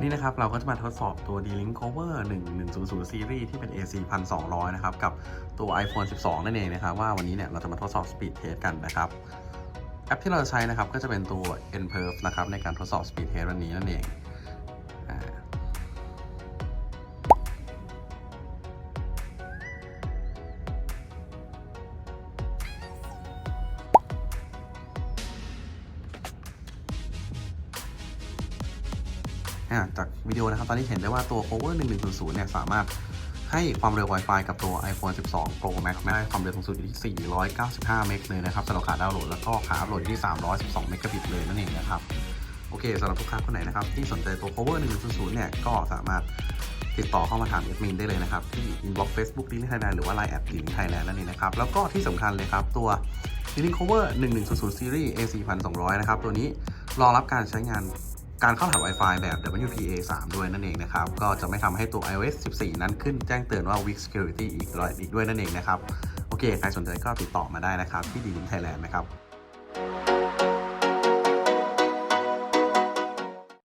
นี่นะครับเราก็จะมาทดสอบตัว D-Link Cover 1100 Series ที่เป็น AC 1200 นะครับ กับตัว iPhone 12 นั่นเองนะครับ ว่าวันนี้เนี่ยเราจะมาทดสอบ Speed Test กันนะครับ แอปที่เราจะใช้นะครับ ก็จะเป็นตัว nperf นะครับ ในการทดสอบ Speed Test วันนี้นั่นเอง จากวิดีโอนะครับ ตอนนี้เห็นได้ว่าตัว Cover 1100 เนี่ย สามารถให้ความเร็ว Wi-Fi กับตัว iPhone 12 Pro Max ได้ความเร็วสูงสุดอยู่ที่ 495 เมกเลยนะครับสำหรับขาดาวน์โหลดแล้วก็ขาอัพโหลดอยู่ที่ 312 เมกะบิตเลยนั่นเองนะครับ โอเคสำหรับลูกค้าคนไหนนะครับ ที่สนใจตัว Cover 1100 เนี่ย ก็สามารถติดต่อเข้ามาถามแอดมินได้เลยนะครับ ที่ inbox Facebook ลิงก์ไทยแลนด์หรือว่า Line แอดลิงก์ไทยแลนด์นั่นเองนะครับ แล้วก็ที่สำคัญเลยครับตัว Link Cover 1100 Series AC 1200 นะครับตัวนี้รองรับการใช้งาน การเข้าหา Wi-Fi แบบ WPA 3 ด้วยนั่นเองนะครับ ก็จะไม่ทำให้ตัว iOS 14 นั้นขึ้นแจ้งเตือนว่า Weak Security อีกรอยอีกด้วยนั่นเองนะครับ โอเค ใครสนใจก็ติดต่อมาได้นะครับ ที่ดีลิมไทยแลนด์นะครับ